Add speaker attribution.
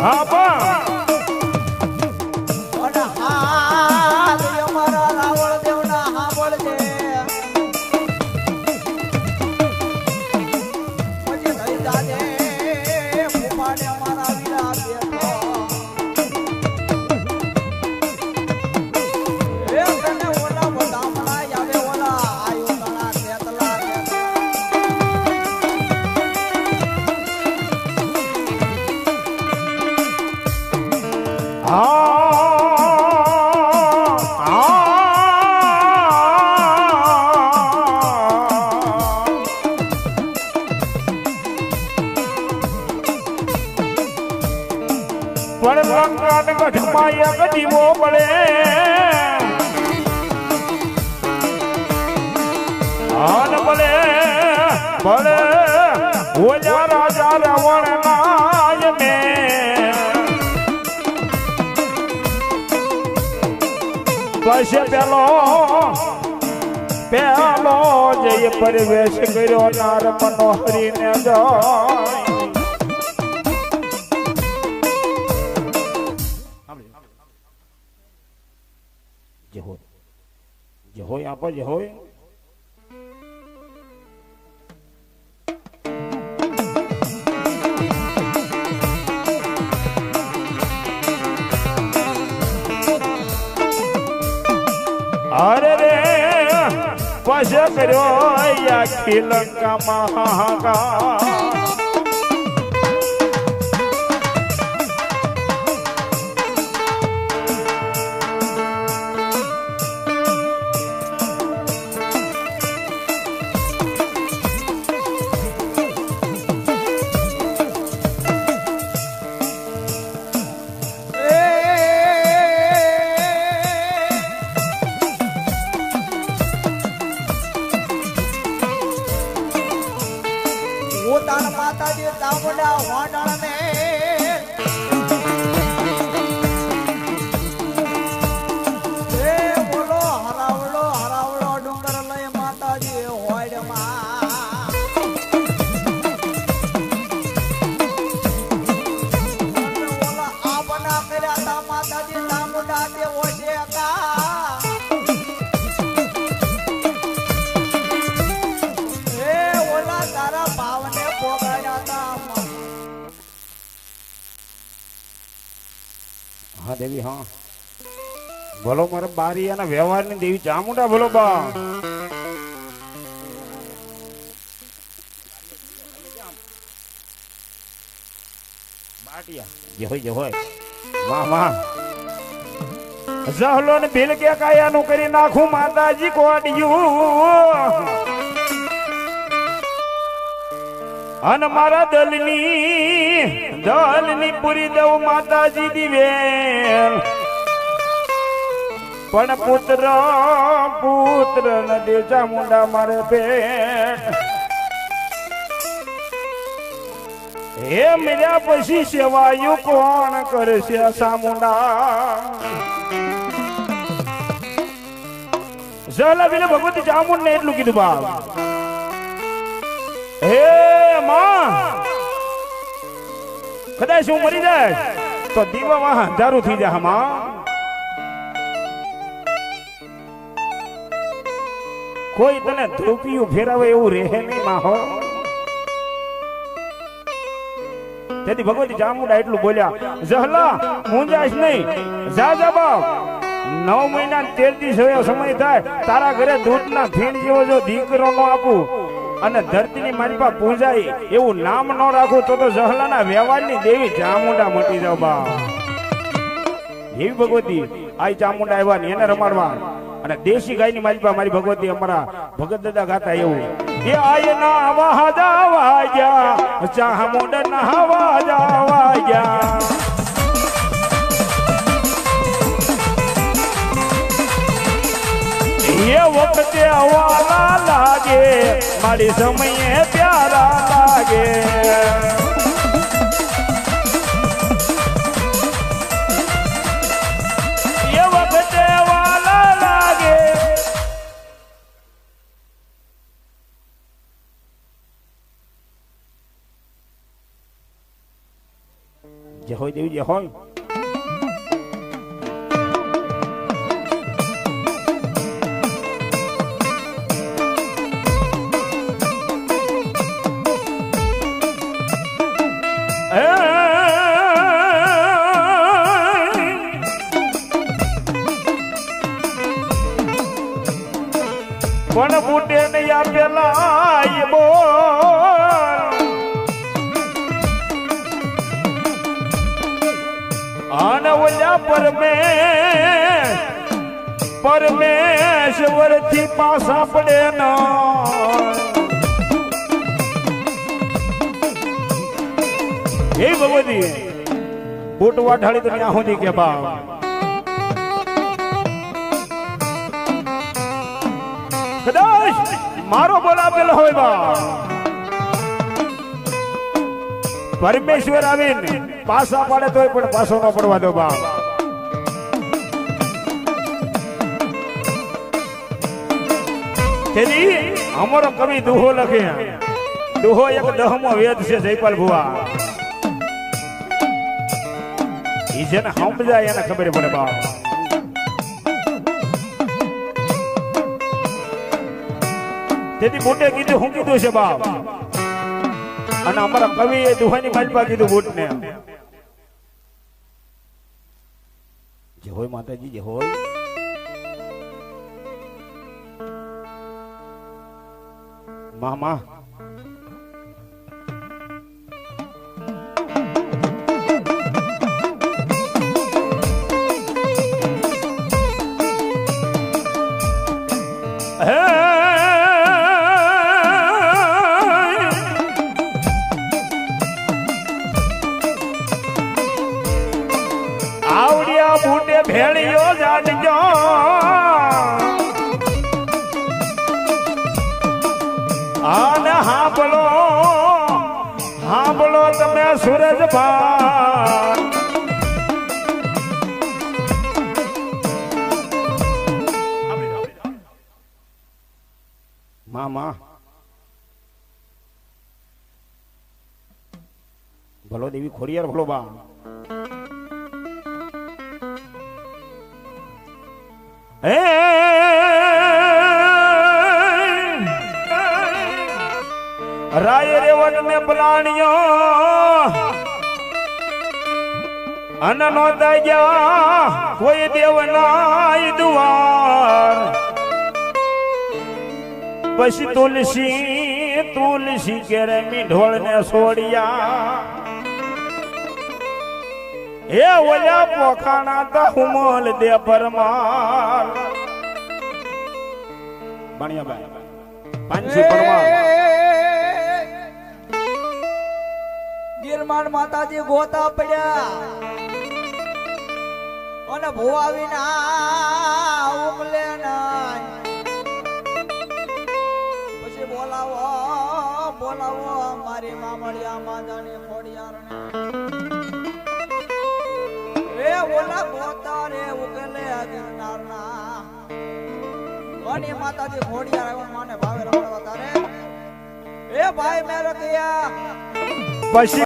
Speaker 1: હા ભલે બળે ઓજા રાજા રવણ નાય મે. પછી પેલો પેલો જય પરિવેશ કર્યો નાર મનોહરીને જાય જે હોય જે હોય. પશ કર્યો આખી લંકામાં દેવી, હા. ભલો મારા બારી અને વ્યવહારની દેવી ચામુંડા ભલો બા. જહલો ને ભીલ કે કાયાનું કરી નાખું, માતાજી કોડિયું અન મારા દલની દલની પૂરી દઉં માતાજી દિવેલ. પણ પુત્ર પુત્ર ન દે ચામુંડા મારે પેટ. હે મળ્યા પછી સેવાયું કોણ કરશે સામુંડા જલા બેલે ભગવતી ચામુંડ ને એટલું કીધું બાપ. હે કદાચ હું મરી જાય, તો દીવામાં અંધારું થઈ જાય માં કોઈ તને ધોપિયું ફેરાવે એવું રહે નહીં માં તેથી ભગવતી ચામુંડા એટલું બોલ્યા, જહલા મુંજાશ નહીં. જા જા, બાપ. નવ મહિના તેર દિવસ સમય થાય. તારા ઘરે દૂધના ફીણ જેવો જો દીકરો નો આપું અને ધરતીની મારી પાસે પૂજાય એવું નામ ન રાખું તો તો જહલાના વ્યવહારની દેવી ચામુંડા મટી જાવ બા. એવી ભગવતી આ ચામુંડા આવ્યા ને એને રમાડવા. અને દેશી ગાયની મારી પાસે મારી ભગવતી અમારા ભગત દાદા ગાતા એવું. એ આયના વાજા વાજા ચામુંડા ના વાજા વાજા એ વખતે વાલા લાગે મારી સમયે પ્યારા લાગે. હોય તેવી જે હોય. એ બોલ. આને ઓલ્યા પરમે પરમેશ્વરથી પાસા પડે ના. એ ભગવતી બુટ ઢાળી તો ત્યાં સુધી કે બા મારો બોલાવેલો હોય બા પરમેશ્વર આવીને પાસા પાડે તોય પણ પાસો ન પડવા દો બા તેની અમારો કવિ દુહો લખે. દુહો એક દહમો વેદ છે જયપાલ ભુવા. ઈ જેને સમજાય એને ખબર પડે બા તેથી બુટે કીધું, હું કીધું છે, બાપ. અને અમારા કવિ એ દુહાની માલપા કીધું બુટ ને જે હોય માતાજી, જે હોય. મામા ભેળિયો જાડજો આને હાંભળો હાંભળો તમે સૂરજ ભાન મામા ભલો દેવી ખોડિયાર ભલો બા હે રાય રેવન ને પ્રાણીઓ અન નો દયા કોઈ દેવ નાય દુવાર. પછી તુલસી તુલસી કેરે મીઢોળ ને છોડિયા એ ઓલા પોખાણા તો હુમલ દે પરમાર બણિયાભાઈ પાંચી પરમાર
Speaker 2: ગિરમાન માતાજી ગોતા પડ્યા. અને ભુવા વિના ઉમલે નહીં. પછી બોલાવો બોલાવો, મારી મામળિયા માદાની ખોડિયારને ઓલા ગોતા રે ઉગલે ગિરનારના કોની માતાજી ઘોડિયા રાવણ માને ભાવે રમવા તારે. એ ભાઈ મેરકિયા કયા
Speaker 1: પછી